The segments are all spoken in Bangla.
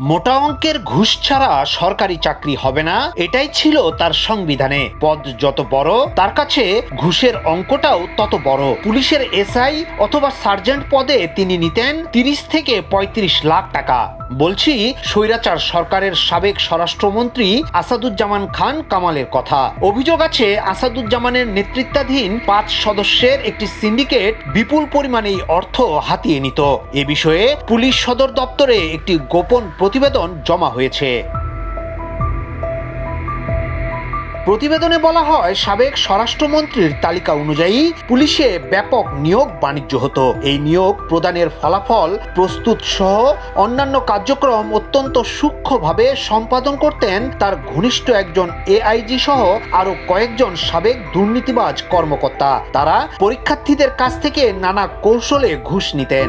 মোটা অঙ্কের ঘুষ ছাড়া সরকারি চাকরি হবে না, এটাই ছিল তার সংবিধানে। পদ যত বড়, তার কাছে ঘুষের অঙ্কটাও তত বড়। পুলিশের এসআই অথবা সার্জেন্ট পদে তিনি নিতেন তিরিশ থেকে পঁয়ত্রিশ লাখ টাকা। বলছি, স্বৈরাচার সরকারের সাবেক স্বরাষ্ট্রমন্ত্রী আসাদুজ্জামান খান কামালের কথা। অভিযোগ আছে, আসাদুজ্জামানের নেতৃত্বাধীন পাঁচ সদস্যের একটি সিন্ডিকেট বিপুল পরিমাণে অর্থ হাতিয়ে নিত। এ বিষয়ে পুলিশ সদর দপ্তরে একটি গোপন প্রতিবেদন জমা হয়েছে। প্রতিবেদনে বলা হয়, সাবেক স্বরাষ্ট্রমন্ত্রীর তালিকা অনুযায়ী পুলিশে ব্যাপক নিয়োগ বাণিজ্য হতো। এই নিয়োগ প্রদানের ফলাফল প্রস্তুত সহ অন্যান্য কার্যক্রম অত্যন্ত সূক্ষ্মভাবে সম্পাদন করতেন তার ঘনিষ্ঠ একজন এআইজি সহ আরও কয়েকজন সাবেক দুর্নীতিবাজ কর্মকর্তা। তারা পরীক্ষার্থীদের কাছ থেকে নানা কৌশলে ঘুষ নিতেন।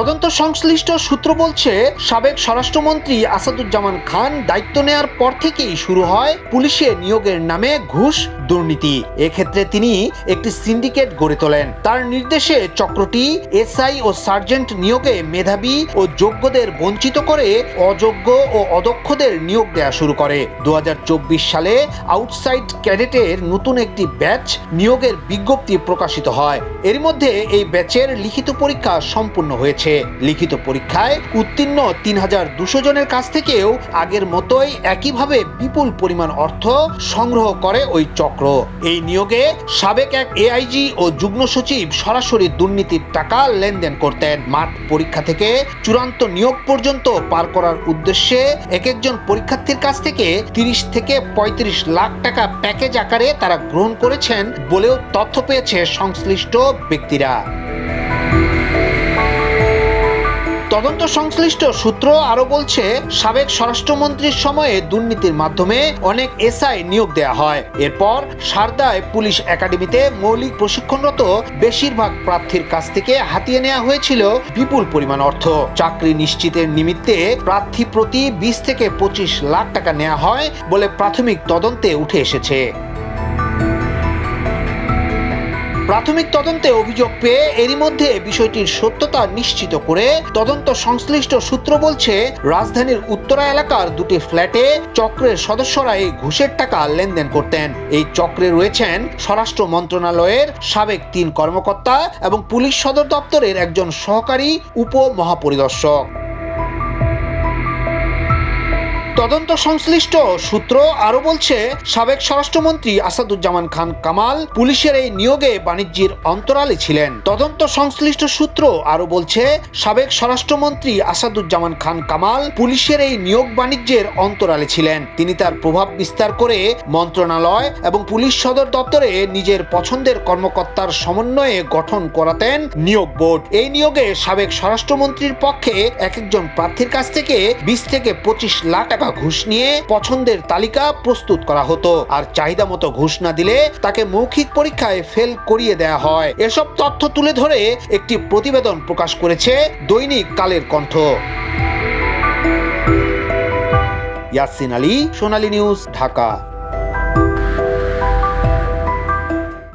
তদন্ত সংশ্লিষ্ট সূত্র বলছে, সাবেক স্বরাষ্ট্রমন্ত্রী আসাদুজ্জামান খান দায়িত্ব নেয়ার পর থেকেই শুরু হয় পুলিশে নিয়োগের নামে ঘুষ দুর্নীতি। এক্ষেত্রে তিনি একটি সিন্ডিকেট গড়ে তোলেন। তার নির্দেশে চক্রটি এসআই ও সার্জেন্ট নিয়োগে মেধাবী ও যোগ্যদের বঞ্চিত করে অযোগ্য ও অদক্ষদের নিয়োগ দেওয়া শুরু করে। দু হাজার চব্বিশ সালে আউটসাইড ক্যাডেটের নতুন একটি ব্যাচ নিয়োগের বিজ্ঞপ্তি প্রকাশিত হয়। এর মধ্যে এই ব্যাচের লিখিত পরীক্ষা সম্পূর্ণ হয়েছে। লিখিত পরীক্ষায় উত্তীর্ণ তিন হাজার দুশো জনের কাছ থেকেও আগের মতোই একইভাবে বিপুল পরিমাণ অর্থ সংগ্রহ করে ওই চক্র। এই নিয়োগে সাবেক এক এআইজি ও যুগ্ম সচিব সরাসরি দুর্নীতির টাকা লেনদেন করতেন। মাঠ পরীক্ষা থেকে চূড়ান্ত নিয়োগ পর্যন্ত পার করার উদ্দেশ্যে এক একজন পরীক্ষার্থীর কাছ থেকে তিরিশ থেকে পঁয়ত্রিশ লাখ টাকা প্যাকেজ আকারে তারা গ্রহণ করেছেন বলেও তথ্য পেয়েছে সংশ্লিষ্ট ব্যক্তিরা। তদন্ত সংশ্লিষ্ট সূত্র আরও বলছে, সাবেক স্বরাষ্ট্রমন্ত্রীর সময়ে দুর্নীতির মাধ্যমে অনেক এসআই নিয়োগ দেয়া হয়। এরপর সারদায় পুলিশ একাডেমিতে মৌলিক প্রশিক্ষণরত বেশিরভাগ প্রার্থীর কাছ থেকে হাতিয়ে নেওয়া হয়েছিল বিপুল পরিমাণ অর্থ। চাকরি নিশ্চিতের নিমিত্তে প্রার্থী প্রতি বিশ থেকে পঁচিশ লাখ টাকা নেওয়া হয় বলে প্রাথমিক তদন্তে উঠে এসেছে। প্রাথমিক তদন্তে অভিযোগ পেয়ে এরই মধ্যে বিষয়টির সত্যতা নিশ্চিত করে তদন্ত সংশ্লিষ্ট সূত্র বলছে, রাজধানীর উত্তরা এলাকার দুটি ফ্ল্যাটে চক্রের সদস্যরা এই ঘুষের টাকা লেনদেন করতেন। এই চক্রে রয়েছেন স্বরাষ্ট্র মন্ত্রণালয়ের সাবেক তিন কর্মকর্তা এবং পুলিশ সদর দপ্তরের একজন সহকারী উপ তদন্ত সংশ্লিষ্ট সূত্র আরও বলছে, সাবেক স্বরাষ্ট্রমন্ত্রী আসাদুজ্জামান খান কামাল পুলিশের এই নিয়োগে বাণিজ্যের অন্তরালে ছিলেন। তদন্ত সংশ্লিষ্ট সূত্র আরও বলছে, সাবেক স্বরাষ্ট্রমন্ত্রী আসাদুজ্জামান খান কামাল পুলিশের এই নিয়োগ বাণিজ্যের অন্তরালে ছিলেন। তিনি তার প্রভাব বিস্তার করে মন্ত্রণালয় এবং পুলিশ সদর দপ্তরে নিজের পছন্দের কর্মকর্তার সমন্বয়ে গঠন করাতেন নিয়োগ বোর্ড। এই নিয়োগে সাবেক স্বরাষ্ট্রমন্ত্রীর পক্ষে এক একজন প্রার্থীর কাছ থেকে বিশ থেকে পঁচিশ লাখ টাকা ঘুষ নিয়ে পছন্দের তালিকা প্রস্তুত করা হতো। আর চাহিদা মতো ঘুষ না দিলে তাকে মৌখিক পরীক্ষায় ফেল করিয়ে দেয়া হয়। এসব তথ্য তুলে ধরে একটি প্রতিবেদন প্রকাশ করেছে দৈনিক কালের কণ্ঠ। ইয়াসিন আলী, সোনালী নিউজ, ঢাকা।